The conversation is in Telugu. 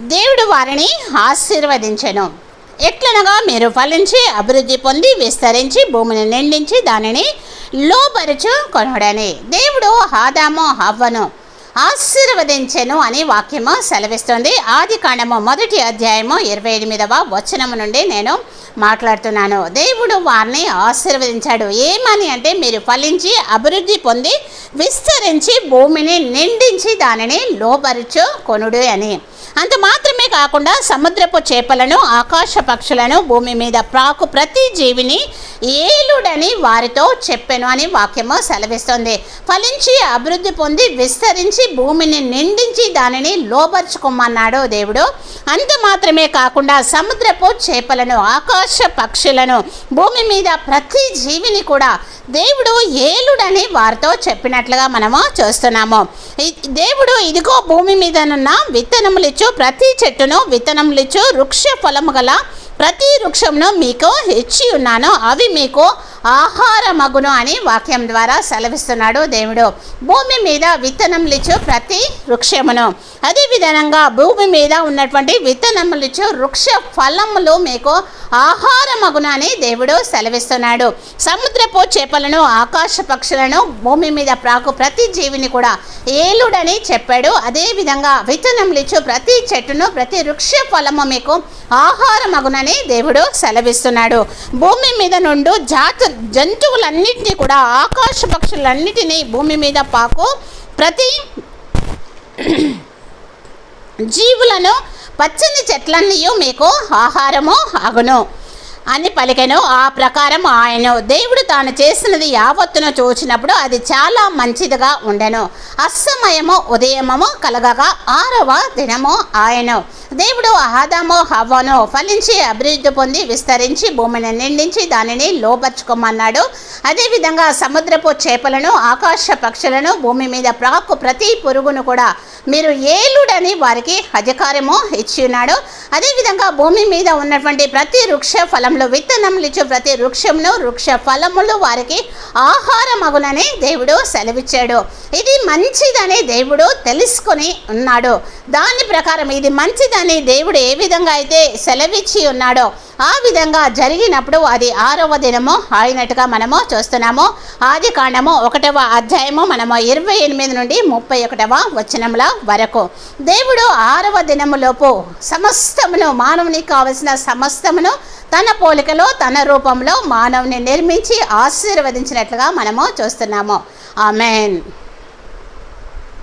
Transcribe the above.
దేవుడు వారిని ఆశీర్వదించెను. ఎట్లనగా మీరు ఫలించి అభివృద్ధి పొంది విస్తరించి భూమిని నిండించి దానిని లోపరుచు కొనుడని. దేవుడు ఆదాము హవ్వను ఆశీర్వదించెను అని వాక్యము సెలవిస్తుంది. ఆది కాండము మొదటి అధ్యాయము ఇరవై ఎనిమిదవ వచనము నుండి నేను మాట్లాడుతున్నాను. దేవుడు వారిని ఆశీర్వదించాడు. ఏమని అంటే మీరు ఫలించి అభివృద్ధి పొంది విస్తరించి భూమిని నిండించి దానిని లోపరుచు కొనుడు అని. అంత మాత్రమే కాకుండా సముద్రపు చేపలను ఆకాశ పక్షులను భూమి మీద ప్రాకు ప్రతి జీవిని ఏలుడని వారితో చెప్పెను అని వాక్యము సెలవిస్తుంది. ఫలించి అభివృద్ధి పొంది విస్తరించి భూమిని నిండించి దానిని లోపరుచుకోమన్నాడు దేవుడు. అంత మాత్రమే కాకుండా సముద్రపు చేపలను ఆకాశ పక్షులను భూమి మీద ప్రతి జీవిని కూడా దేవుడు ఏలుడని వారితో చెప్పినట్లుగా మనము చూస్తున్నాము. దేవుడు ఇదిగో భూమి మీదనున్న విత్తనములిచ్చు ప్రతి చెట్టును విత్తనములిచ్చు వృక్ష ఫలము గల ప్రతి వృక్షమును మీకు ఇచ్చి ఉన్నాను. అవి మీకు ఆహారమగును అని వాక్యం ద్వారా సెలవిస్తున్నాడు దేవుడు. భూమి మీద విత్తనములిచ్చు ప్రతి వృక్షమును అదే విధంగా భూమి మీద ఉన్నటువంటి విత్తనములిచ్చు వృక్ష ఫలములు మీకు ఆహారమగును అని దేవుడు సెలవిస్తున్నాడు. సముద్రపు చేపలను ఆకాశ పక్షులను భూమి మీద ప్రాకు ప్రతి జీవిని కూడా ఏలుడని చెప్పాడు. అదేవిధంగా విత్తనములిచ్చు ప్రతి చెట్టును ప్రతి వృక్ష ఫలము మీకు ఆహారమగునని దేవుడు సెలవిస్తున్నాడు. భూమి మీద నుండి జాతు జంతువులన్నింటినీ కూడా ఆకాశ పక్షులన్నిటినీ భూమి మీద పాకు ప్రతి జీవులను పచ్చని చెట్లన్నీ మీకు ఆహారము అగును అని పలికెను. ఆ ప్రకారం ఆయను దేవుడు తాను చేసినది యావత్తును చూచినప్పుడు అది చాలా మంచిదిగా ఉండెను. అస్సమయము ఉదయమము కలగగా ఆరవ దినము ఆయన దేవుడు ఆదాము హవ్వను ఫలించి అభివృద్ధి పొంది విస్తరించి భూమిని నిండించి దానిని లోపరుచుకోమన్నాడు అదేవిధంగా సముద్రపు చేపలను ఆకాశ పక్షులను భూమి మీద ప్రాకు ప్రతి పురుగును కూడా మీరు ఏలుడని వారికి అధికారము ఇచ్చి ఉన్నాడు అదేవిధంగా భూమి మీద ఉన్నటువంటి ప్రతి వృక్ష ఫలంలో విత్తనములు ఇచ్చే ప్రతి వృక్షంలో వృక్ష ఫలములు వారికి ఆహారమగునని దేవుడు సెలవిచ్చాడు. ఇది మంచిదని దేవుడు తెలుసుకొని ఉన్నాడు. దాని ప్రకారం ఇది మంచిదని దేవుడు ఏ విధంగా అయితే సెలవిచ్చి ఉన్నాడో ఆ విధంగా జరిగినప్పుడు అది ఆరవ దినము అయినట్టుగా మనము చూస్తున్నాము. ఆది కాండము ఒకటవ అధ్యాయము మనము ఇరవై ఎనిమిది నుండి ముప్పై ఒకటవ వచనముల వరకు. దేవుడు ఆరవ దినములోపు సమస్తమును మానవునికి కావలసిన సమస్తమును తన పోలికలో తన రూపంలో మానవుని నిర్మించి ఆశీర్వదించినట్లుగా మనము చూస్తున్నాము. ఆమెన్.